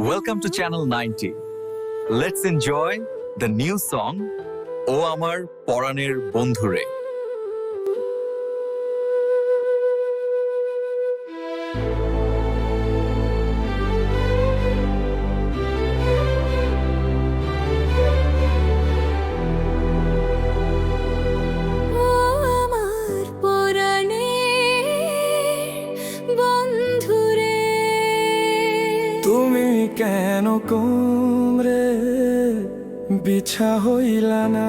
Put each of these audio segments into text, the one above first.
Welcome to Channel 90. Let's enjoy the new song O Amar Poraner বন্ধুরে কেন কোমরে বিছা হইলা না?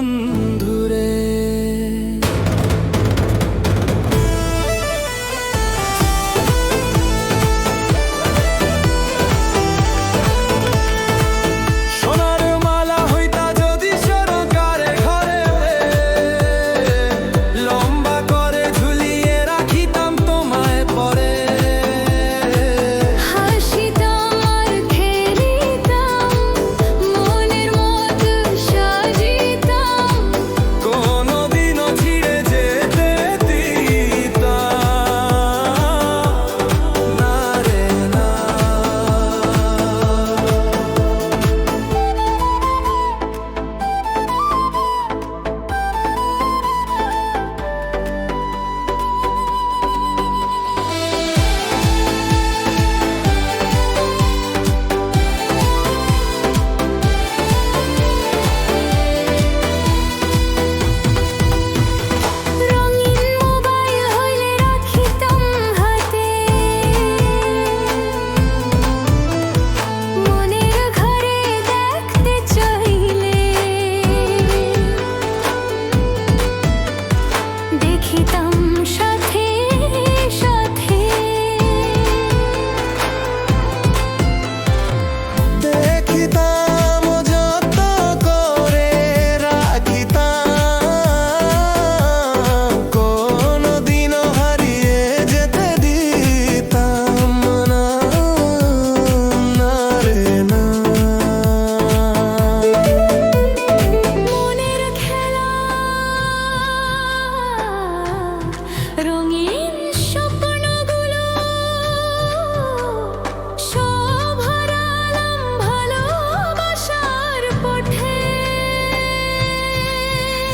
one.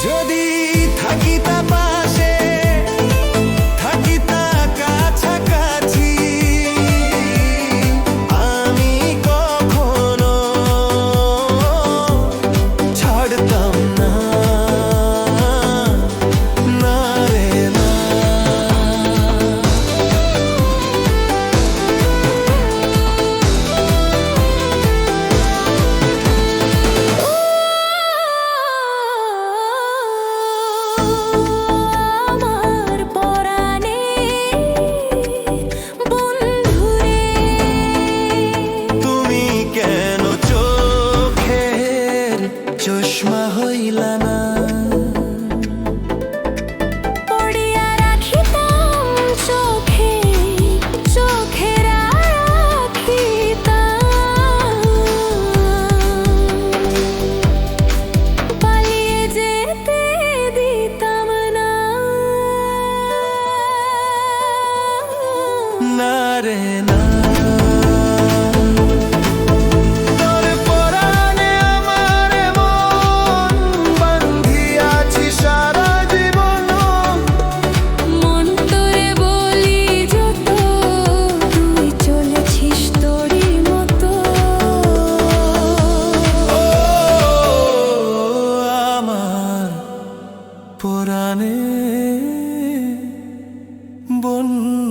যদি থাকিতে পার পুরানে বন্য